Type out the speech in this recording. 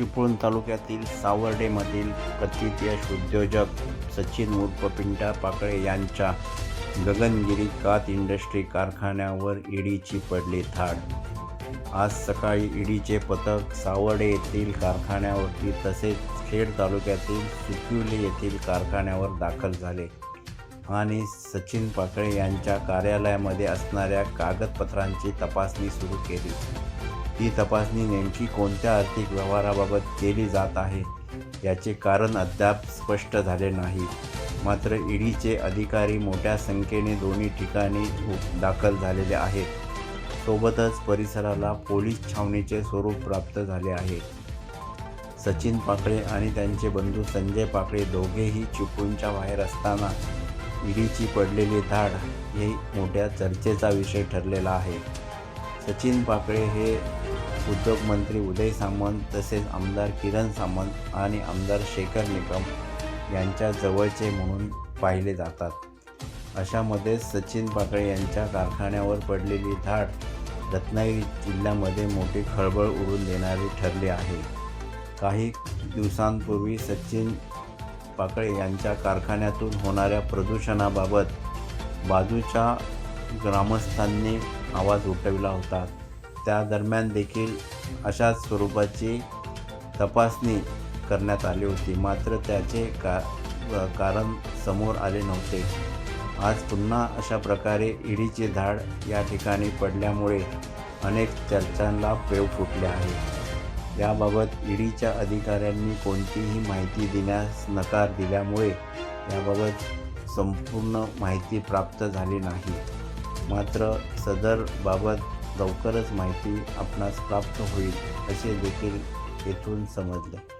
चिपळूण तालुक्यातील सावर्डेमधील कथित यश उद्योजक सचिन उर्फ पिंटा पाकळे यांच्या गगनगिरी कात इंडस्ट्री कारखान्यावर ईडीची पडली थाड आज सकाळी ईडीचे पथक सावर्डे येथील कारखान्यावरती तसेच खेड तालुक्यातील सुकिवली येथील कारखान्यावर दाखल झाले. आणि सचिन पाकळे यांच्या कार्यालयामध्ये असणाऱ्या कागदपत्रांची तपासणी सुरू केली. ही तपासणी नेमकी कोणत्या आर्थिक व्यवहाराबाबत केली जात आहे? याचे कारण अद्याप स्पष्ट झाले नाही. मात्र ईडीचे अधिकारी मोठ्या संख्येने दोन्ही ठिकाणी दाखल झालेले आहेत. सोबतच परिसराला पोलीस छावणीचे स्वरूप प्राप्त झाले आहे. सचिन पाकळे आणि त्यांचे बंधू संजय पाकळे दोघेही चिपळूणच्या बाहेर असताना ईडीची पडलेली धाड हे मोठ्या चर्चेचा विषय ठरलेला आहे. सचिन पाकळे हे उद्योगमंत्री उदय सामंत तसेच आमदार किरण सामंत आणि आमदार शेखर निकम यांच्या जवळचे म्हणून पाहिले जातात. अशामध्ये सचिन पाकळे यांच्या कारखान्यावर पडलेली धाड रत्नागिरी जिल्ह्यामध्ये मोठी खळबळ उडून देणारी ठरली आहे. काही दिवसांपूर्वी सचिन पाकळे यांच्या कारखान्यातून होणाऱ्या प्रदूषणाबाबत बाजूच्या ग्रामस्थांनी आवाज उठविला होता. त्या दरम्यान देखील अशाच स्वरूपाची तपासणी करण्यात आली होती. मात्र त्याचे का कारण समोर आले नव्हते. आज पुन्हा अशा प्रकारे ईडीचे धाड या ठिकाणी पडल्यामुळे अनेक चर्चांना पेव फुटले आहे. याबाबत ईडीच्या अधिकाऱ्यांनी कोणतीही माहिती देण्यास नकार दिल्यामुळे याबाबत संपूर्ण माहिती प्राप्त झाली नाही. मात्र सदरबाबत लवकरच माहिती आपणास प्राप्त होईल असे देखील येथून समजले.